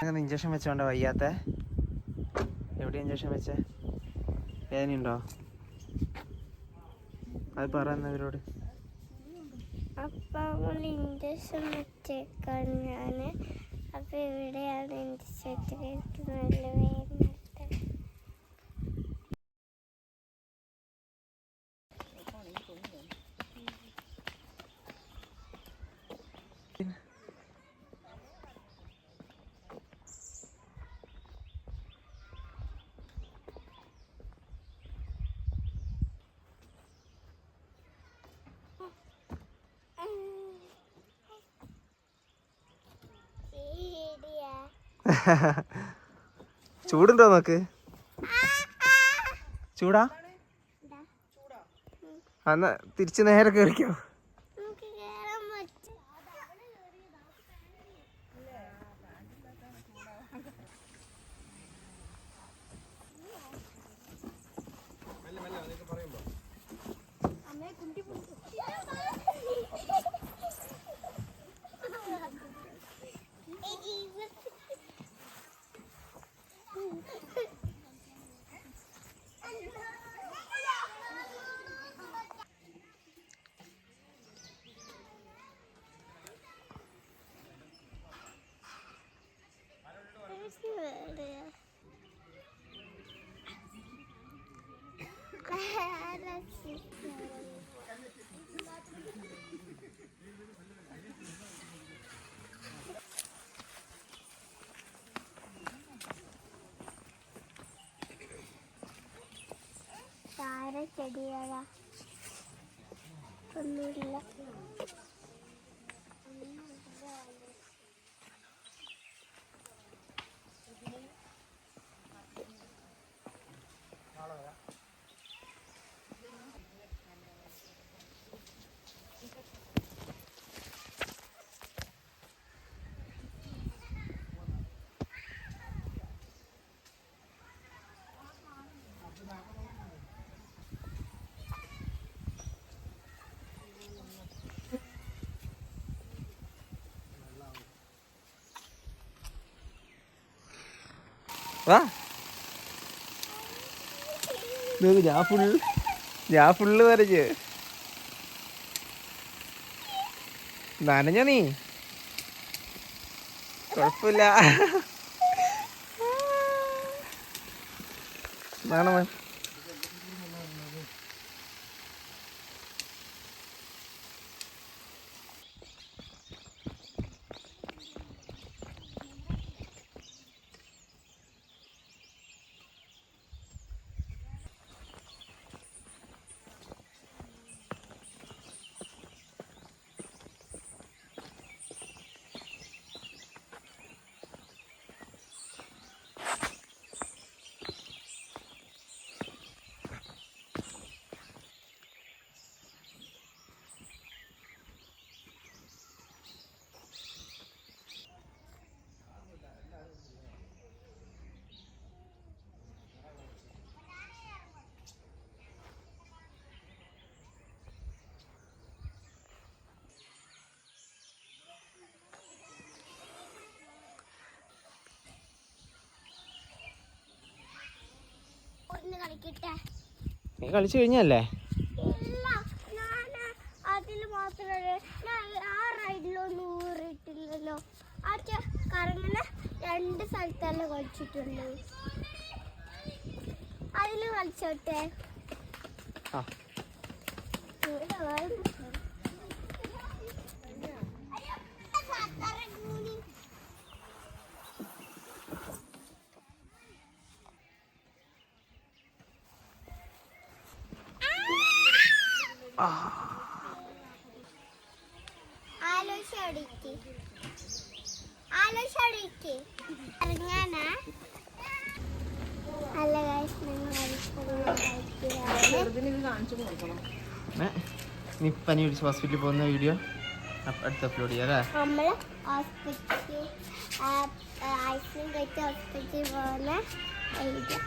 അങ്ങനെ ഇഞ്ചക്ഷൻ വെച്ചോണ്ട വയ്യാത്ത? എവിടെ ഇഞ്ചക്ഷൻ വെച്ചേ? വേദനയുണ്ടോ? അത് പറയുന്നവരോട് അപ്പൊ അവൾ ഇഞ്ചക്ഷൻ വെച്ചേക്കാണ് ഞാൻ. അപ്പൊ ഇവിടെയാണ് ഇഞ്ചക്ഷൻ നല്ല വേദന. ചൂടുണ്ടോ നോക്ക് ചൂടാ? എന്നാ തിരിച്ച് നേരെ കയറിക്കോ താര ചെടിയാ ഒന്നുമില്ല. വാ. നോക്ക് ഞാൻ ഫുൾ? ഞാൻ ഫുള്ള് വരച്ച് നനഞ്ഞ നീ? കുഴപ്പമില്ല നാണമേ. നീ കളിച്ചു കഴിഞ്ഞല്ലേ അതിൽ മാത്രമേ ആ റൈഡിലൊന്നും ഊറിയിട്ടില്ലല്ലോ. ആ രണ്ട് സ്ഥലത്തല്ല കളിച്ചിട്ടുള്ളൂ. അതിൽ കളിച്ചോട്ടെ. ആ. നീ പനി പിടിച്ച് ഹോസ്പിറ്റലിൽ പോകുന്ന വീഡിയോ അടുത്ത് അപ്ലോഡ് ചെയ്യാം അല്ലേ? നമ്മൾ ഹോസ്പിറ്റലിൽ ഐസ്ക്രീം കഴിച്ച് ഹോസ്പിറ്റലിൽ പോകുന്ന വീഡിയോ